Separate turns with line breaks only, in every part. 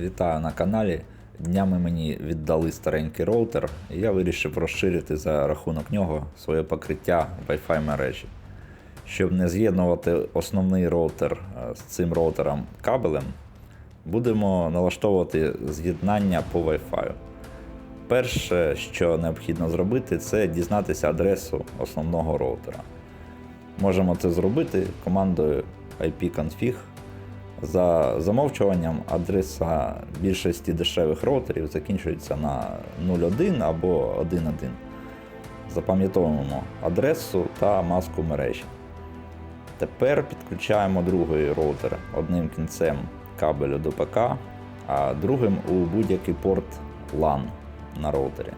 Вітаю на каналі. Днями мені віддали старенький роутер, і я вирішив розширити за рахунок нього своє покриття Wi-Fi мережі. Щоб не з'єднувати основний роутер е, з цим роутером кабелем, будемо налаштовувати з'єднання по Wi-Fi. Перше, що необхідно зробити, це дізнатися адресу основного роутера. Можемо це зробити командою ipconfig за замовчуванням адреса більшості дешевих роутерів закінчується на 01 або 1.1. Запам'ятовуємо адресу та маску мережі. Тепер підключаємо другий роутер одним кінцем кабелю до ПК, а другим у будь-який порт LAN на роутері.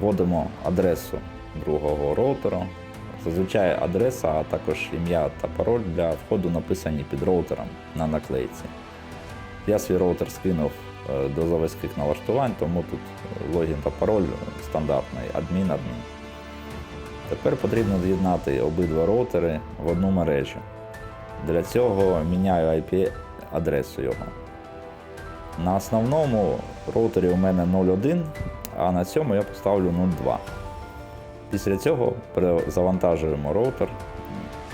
Вводимо адресу другого роутера. Зазвичай адреса, а також ім'я та пароль для входу написані під роутером на наклейці. Я свій роутер скинув е, до заводських налаштувань, тому тут логін та пароль стандартний адмін-адмін. Тепер потрібно з'єднати обидва роутери в одну мережу. Для цього міняю IP-адресу його. На основному роутері у мене 0.1, а на цьому я поставлю 0.2. Після цього перезавантажуємо роутер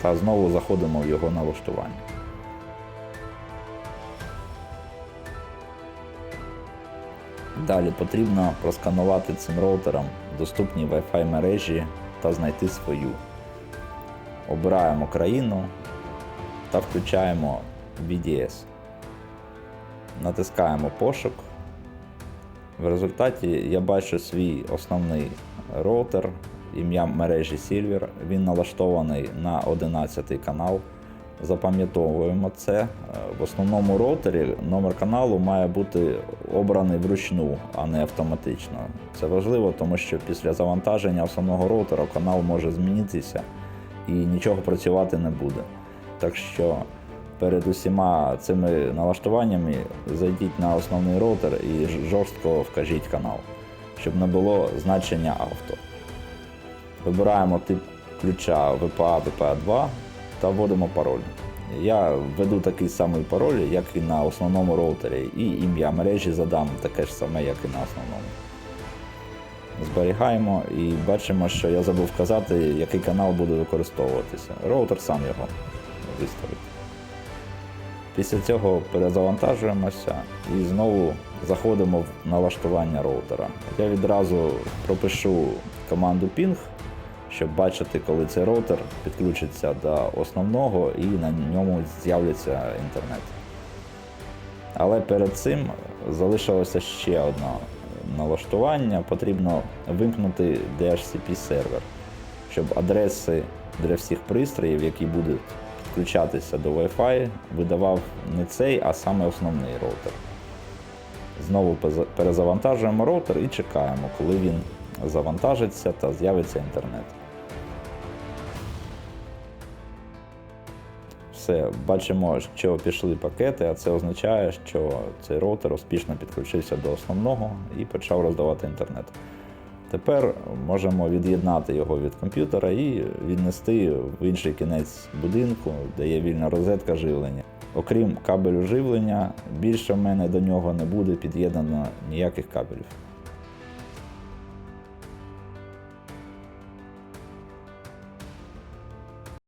та знову заходимо в його налаштування. Далі потрібно просканувати цим роутером доступні Wi-Fi мережі та знайти свою. Обираємо країну та включаємо VDS. Натискаємо пошук. В результаті я бачу свій основний роутер, ім'я мережі Silver. Він налаштований на 11 канал. Запам'ятовуємо це. Е, В основному роутері номер каналу має бути обраний вручну, а не автоматично. Це важливо, тому що після завантаження основного роутера канал може змінитися і нічого працювати не буде. Так що перед усіма цими налаштуваннями зайдіть на основний роутер і жорстко вкажіть канал, щоб не було значення авто. Вибираємо тип ключа VPA VPA2 та вводимо пароль. Я введу такий самий пароль, як і на основному роутері, і ім'я мережі задам таке ж саме, як і на основному. Зберігаємо і бачимо, що я забув вказати, який канал буде використовуватися. Роутер сам його виставить. Після цього перезавантажуємося і знову заходимо в налаштування роутера. Я відразу пропишу команду ping, щоб бачити, коли цей роутер підключиться до основного і на ньому з'являться інтернет. Але перед цим залишилося ще одне налаштування. Потрібно вимкнути DHCP сервер, щоб адреси для всіх пристроїв, які будуть підключатися до Wi-Fi, видавав не цей, а саме основний роутер. Знову перезавантажуємо роутер і чекаємо, коли він завантажиться та з'явиться інтернет. Все, бачимо, що пішли пакети, а це означає, що цей роутер успішно підключився до основного і почав роздавати інтернет. Тепер можемо від'єднати його від комп'ютера і віднести в інший кінець будинку, де є вільна розетка живлення. Окрім кабелю живлення, більше в мене до нього не буде під'єднано ніяких кабелів.